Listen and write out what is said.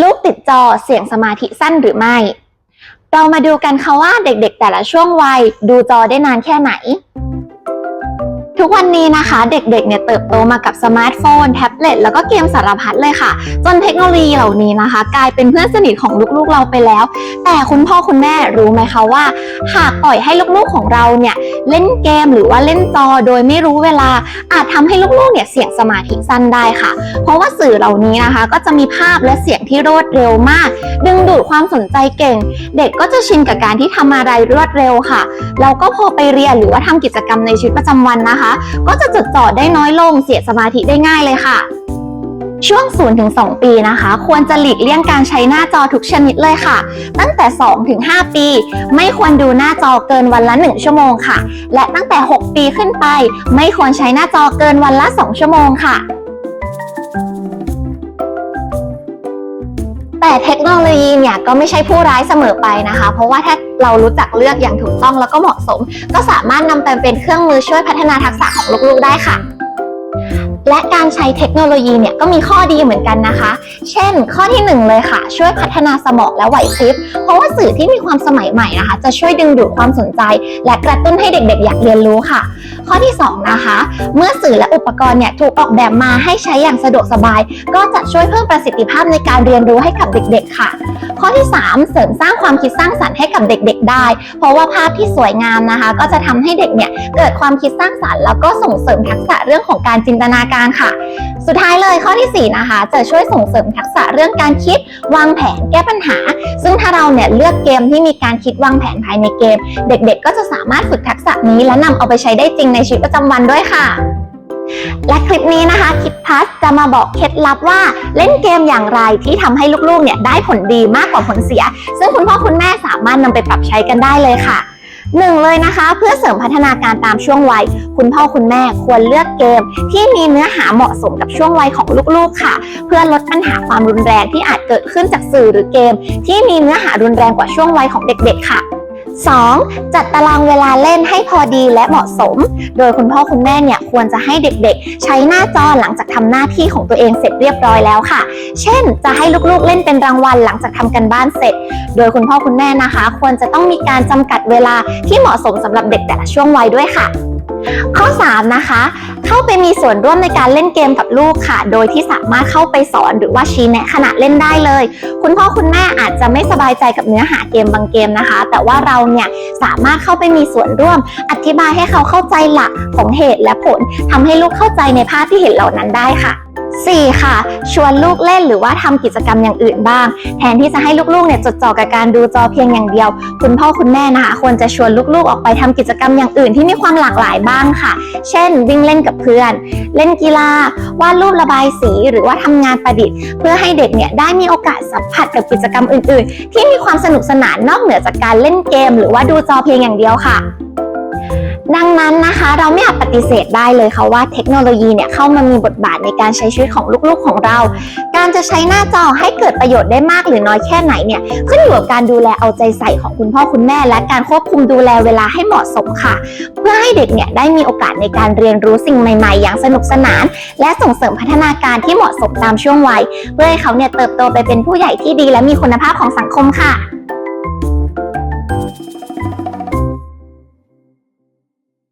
ลูกติดจอเสี่ยงสมาธิสั้นหรือไม่ เรามาดูกันค่ะว่าเด็กๆ แต่ละช่วงวัยดูจอได้นานแค่ไหน ทุกวันนี้นะคะเด็กๆ เนี่ยเติบโตมากับสมาร์ทโฟน แท็บเล็ตแล้วก็เกมสารพัดเลยค่ะ จนเทคโนโลยีเหล่านี้นะคะ กลายเป็นเพื่อนสนิทของลูกๆเราไปแล้ว แต่คุณพ่อคุณแม่รู้ไหมคะว่า หากปล่อยให้ลูกๆของเราเนี่ย เล่นเกมหรือว่าเล่นจอโดยไม่รู้เวลา อาจทำให้ลูกๆเนี่ยเสี่ยงสมาธิสั้นได้ค่ะ เพราะว่าสื่อเหล่านี้นะคะ ก็จะมีภาพและเสียงที่รวดเร็วมาก ดึงดูดความสนใจเก่ง เด็กก็จะชินกับการที่ทำอะไรรวดเร็วค่ะแล้วก็พอไปเรียนหรือว่าทำกิจกรรมในชีวิตประจำวันนะคะ ก็จะจดจ่อได้น้อยลงเสียสมาธิได้ง่ายเลยค่ะ ช่วง 0-2 ปีนะคะ ควรจะหลีกเลี่ยงการใช้หน้าจอทุกชนิดเลยค่ะ ตั้งแต่ 2-5 ปี ไม่ควรดูหน้าจอเกินวันละ 1 ชั่วโมงค่ะ และตั้งแต่ 6 ปีขึ้นไป ไม่ควรใช้หน้าจอเกินวันละ 2 ชั่วโมงค่ะแต่เทคโนโลยีเนี่ยก็ไม่ใช่ผู้ร้ายเสมอไปนะคะ เพราะว่าถ้าเรารู้จักเลือกอย่างถูกต้องแล้วก็เหมาะสม ก็สามารถนำไปเป็นเครื่องมือช่วยพัฒนาทักษะของลูกๆได้ค่ะ และการใช้เทคโนโลยีเนี่ยก็มีข้อดีเหมือนกันนะคะ เช่น ข้อที่หนึ่งเลยค่ะ ช่วยพัฒนาสมองและไหวพริบ เพราะว่าสื่อที่มีความสมัยใหม่นะคะ จะช่วยดึงดูดความสนใจ และกระตุ้นให้เด็กๆ อยากเรียนรู้ค่ะ ข้อที่สองนะคะ เมื่อสื่อและอุปกรณ์เนี่ยถูกออกแบบมาให้ใช้อย่างสะดวกสบาย ก็จะช่วยเพิ่มประสิทธิภาพในการเรียนรู้ให้กับเด็กๆ ค่ะ ข้อที่ 3 เสริมสร้างความคิดสร้างสรรค์ให้กับเด็กๆ ได้ เพราะว่าภาพที่สวยงามนะคะ ก็จะทำให้เด็กเนี่ยเกิดความคิดสร้างสรรค์แล้วก็ส่งเสริมทักษะเรื่องของการจินตนาการค่ะ สุดท้ายเลยข้อที่ 4 นะคะ จะช่วยส่งเสริมทักษะเรื่องการคิดวางแผนแก้ปัญหา ซึ่งถ้าเราเนี่ยเลือกเกมที่มีการคิดวางแผนภายในเกม เด็กๆ ก็จะสามารถฝึกทักษะนี้และนำเอาไปใช้ได้จริงในชีวิตประจำวันด้วยค่ะและคลิปนี้นะคะคิดพัสจะมาบอกเคล็ดลับว่าเล่นเกมอย่างไรที่ทำให้ลูกๆเนี่ยได้ผลดีมากกว่าผลเสีย ซึ่งคุณพ่อคุณแม่สามารถนำไปปรับใช้กันได้เลยค่ะ หนึ่งเลยนะคะ เพื่อเสริมพัฒนาการตามช่วงวัย คุณพ่อคุณแม่ควรเลือกเกม ที่มีเนื้อหาเหมาะสมกับช่วงวัยของลูกๆค่ะ เพื่อลดปัญหาความรุนแรงที่อาจเกิดขึ้นจากสื่อหรือเกม ที่มีเนื้อหารุนแรงกว่าช่วงวัยของเด็กๆค่ะ 2. จัดตารางเวลาเล่นให้พอดีและเหมาะสม โดยคุณพ่อคุณแม่เนี่ยควรจะให้เด็กๆ ใช้หน้าจอหลังจากทำหน้าที่ของตัวเองเสร็จเรียบร้อยแล้วค่ะ เช่น จะให้ลูกๆเล่นเป็นรางวัลหลังจากทำกันบ้านเสร็จ โดยคุณพ่อคุณแม่นะคะ ควรจะต้องมีการจำกัดเวลาที่เหมาะสมสำหรับเด็กแต่ละช่วงวัยด้วยค่ะ ข้อ 3 นะคะ เข้าไปมีส่วนร่วมในการเล่นเกมกับลูกค่ะ โดยที่สามารถเข้าไปสอนหรือว่าชี้แนะขณะเล่นได้เลย คุณพ่อคุณแม่อาจจะไม่สบายใจกับเนื้อหาเกมบางเกมนะคะ แต่ว่าเราเนี่ยสามารถเข้าไปมีส่วนร่วม อธิบายให้เขาเข้าใจหลักของเหตุและผลทำให้ลูกเข้าใจในภาพที่เห็นเหล่านั้นได้ค่ะ 4. ค่ะ ชวนลูกเล่นหรือว่าทำกิจกรรมอย่างอื่นบ้าง แทนที่จะให้ลูกๆเนี่ยจดจ่อกับการดูจอเพียงอย่างเดียว คุณพ่อคุณแม่นะคะควรจะชวนลูกๆ ออกไปทำกิจกรรมอย่างอื่นที่มีความหลากหลายบ้างค่ะ เช่น วิ่งเล่นกับเพื่อน เล่นกีฬาวาดรูประบายสีหรือว่าทำงานประดิษฐ์ เพื่อให้เด็กเนี่ยได้มีโอกาสสัมผัสกับกิจกรรมอื่น ๆ ที่มีความสนุกสนานนอกเหนือจากการเล่นเกม หรือว่าดูจอเพียงอย่างเดียวค่ะดังนั้นนะคะ เราไม่อาจ ฏิเสธได้เลยค่ะว่าเทคโนโลยีเนี่ยเข้ามามีบทบาทในการใช้ชีวิตของลูกๆของเรา การจะใช้หน้าจอให้เกิดประโยชน์ได้มากหรือน้อยแค่ไหนเนี่ยขึ้นอยู่กับการดูแลเอาใจใส่ของคุณพ่อคุณแม่ และการควบคุมดูแลเวลาให้เหมาะสมค่ะ เพื่อให้เด็กเนี่ยได้มีโอกาสในการเรียนรู้สิ่งใหม่ๆ อย่างสนุกสนาน และส่งเสริมพัฒนาการที่เหมาะสมตามช่วงวัย เพื่อให้เขาเนี่ยเติบโตไปเป็นผู้ใหญ่ที่ดี และมีคุณภาพของสังคมค่ะ